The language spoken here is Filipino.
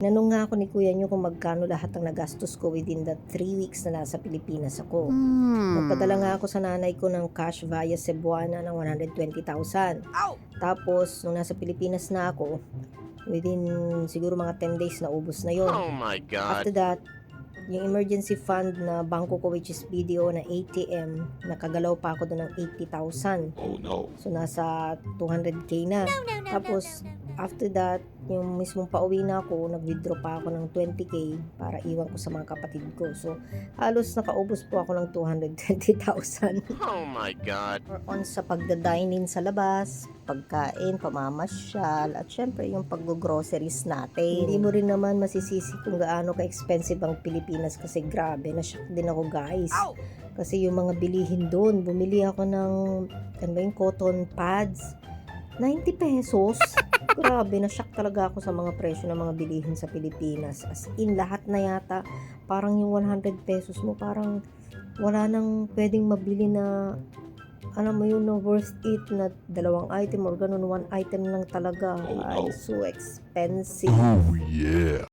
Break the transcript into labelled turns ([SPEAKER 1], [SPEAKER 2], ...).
[SPEAKER 1] Nanong nga ako ni kuya niyo kung magkano lahat ang nagastos ko within the 3 weeks na nasa Pilipinas ako. Nagpadala nga ako sa nanay ko ng cash via Cebuana ng 120,000. Tapos, nung nasa Pilipinas na ako, within siguro mga 10 days na ubos na yon.
[SPEAKER 2] Oh my god.
[SPEAKER 1] After that, yung emergency fund na bangko ko which is BDO na ATM, nakagalaw pa ako doon ng 80,000.
[SPEAKER 2] Oh no.
[SPEAKER 1] So, nasa 200k na. Tapos, after that, yung mismong pauwi na ako, nag-withdraw pa ako ng 20k para iwan ko sa mga kapatid ko. So, halos nakaubos po ako ng 220,000.
[SPEAKER 2] Oh my god.
[SPEAKER 1] Or on sa pagda-dine-in sa labas, pagkain, pamamasyal, at syempre yung pag-groceries natin. Hindi mo rin naman masisisi kung gaano ka-expensive ang Pilipinas kasi grabe, na-shock din ako guys. Kasi yung mga bilihin doon, bumili ako ng, ano ba yung cotton pads, 90 pesos. Grabe, na-shock talaga ako sa mga presyo ng mga bilihin sa Pilipinas. As in, lahat na yata, parang yung 100 pesos mo, parang wala nang pwedeng mabili na alam mo yun, no, worth it na dalawang item or ganun, one item lang talaga.
[SPEAKER 2] Oh, no.
[SPEAKER 1] Ay, so expensive.
[SPEAKER 2] Oh yeah.